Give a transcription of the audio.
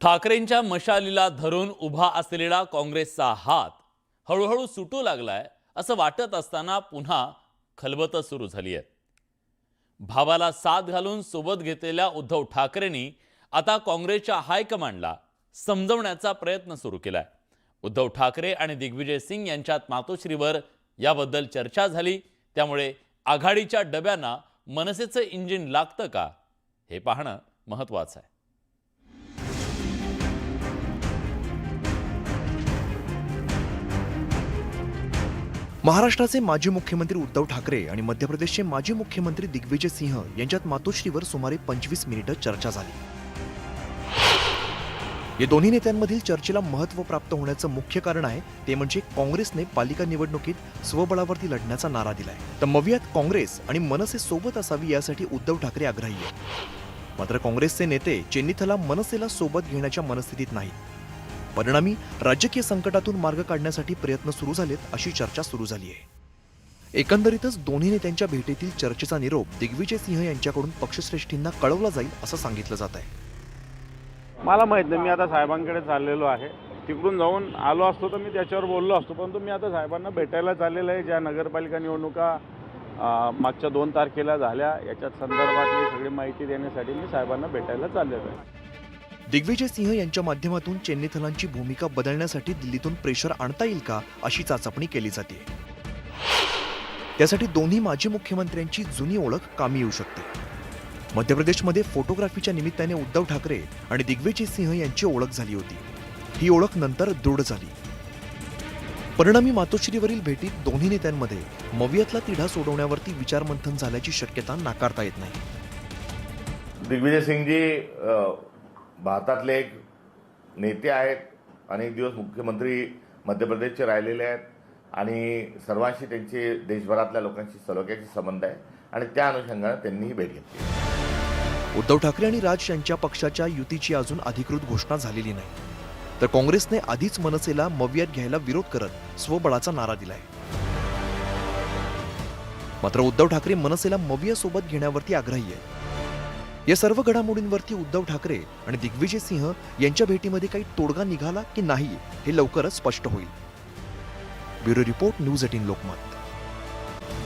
ठाकरेंच्या मशालीला धरून उभा असलेला काँग्रेसचा हात हळूहळू सुटू लागलाय असं वाटत असताना पुन्हा खलबत सुरू झाली आहे. भावाला साथ घालून सोबत घेतलेल्या उद्धव ठाकरेंनी आता काँग्रेसच्या हायकमांडला समजवण्याचा प्रयत्न सुरू केलाय. उद्धव ठाकरे आणि दिग्विजय सिंग यांच्यात मातोश्रीवर याबद्दल चर्चा झाली. त्यामुळे आघाडीच्या डब्यांना मनसेचं इंजिन लागतं का हे पाहणं महत्त्वाचं आहे. महाराष्ट्राचे माजी मुख्यमंत्री उद्धव ठाकरे आणि मध्य प्रदेशचे माजी मुख्यमंत्री दिग्विजय सिंह यांच्यात मातोश्रीवर सुमारे पंचवीस मिनिटं चर्चा झाली. या दोन्ही नेत्यांमधील चर्चेला महत्त्व प्राप्त होण्याचं मुख्य कारण आहे ते म्हणजे काँग्रेसने पालिका निवडणुकीत स्वबळावरती लढण्याचा नारा दिलाय. तर मवियात काँग्रेस आणि मनसे सोबत असावी यासाठी उद्धव ठाकरे आग्रही आहे मात्र काँग्रेसचे नेते चेन्नीथला मनसेला सोबत घेण्याच्या मनस्थितीत नाहीत. परिणामी राजकीय संकटातून मार्ग काढण्यासाठी प्रयत्न सुरू झालेत अशी चर्चा सुरू झाली आहे. एकंदरीतच दोन्ही नेत्यांच्या भेटीतील चर्चेचा निरोप दिग्विजय सिंह यांच्याकडून पक्षश्रेष्ठींना कळवला जाईल असं सांगितलं जात आहे. मला माहीत नाही मी आता साहेबांकडे चाललेलो आहे. तिकडून जाऊन आलो असतो तर मी त्याच्यावर बोललो असतो परंतु मी आता साहेबांना भेटायला चाललेलं आहे. ज्या नगरपालिका निवडणुका मागच्या दोन तारखेला झाल्या याच्यात संदर्भातली सगळी माहिती देण्यासाठी मी साहेबांना भेटायला चाललेलो आहे. दिग्विजय सिंह यांच्या माध्यमातून चेन्नीथलांची भूमिका बदलण्यासाठी दिल्लीतून प्रेशर आणता येईल का अशी चाचपणी केली जाते. त्यासाठी दोन्ही माजी मुख्यमंत्र्यांची जुनी ओळख कामी येऊ शकते. मध्य प्रदेशमध्ये फोटोग्राफीच्या निमित्ताने उद्धव ठाकरे आणि दिग्विजय सिंह यांची ओळख झाली होती. ही ओळख नंतर दृढ झाली. परिणामी मातोश्रीवरील भेटीत दोन्ही नेत्यांमध्ये मवियातला तिढा सोडवण्यावरती विचारमंथन झाल्याची शक्यता नाकारता येत नाही. दिग्विजय सिंगजी भारतातले एक नेते आहेत अनेक दिवस मुख्यमंत्री मध्य प्रदेशचे राहिलेले आहेत आणि सर्वांशी त्यांचे देशभरातल्या लोकांशी सलोख्याचे संबंध आहे आणि त्या अनुषंगाने त्यांनी ही भेट घेतली. उद्धव ठाकरे आणि राज यांच्या पक्षाच्या युतीची अजून अधिकृत घोषणा झालेली नाही. तर काँग्रेसने आधीच मनसेला मव्यात घ्यायला विरोध करत स्वबळाचा नारा दिलाय. मात्र उद्धव ठाकरे मनसेला मवियासोबत घेण्यावरती आग्रही आहे या सर्व घडामोडींवरती उद्धव ठाकरे आणि दिग्विजय सिंह यांच्या भेटीमध्ये काही तोडगा निघाला की नाही हे लवकरच स्पष्ट होईल. Bureau report news eighteen Lokmat.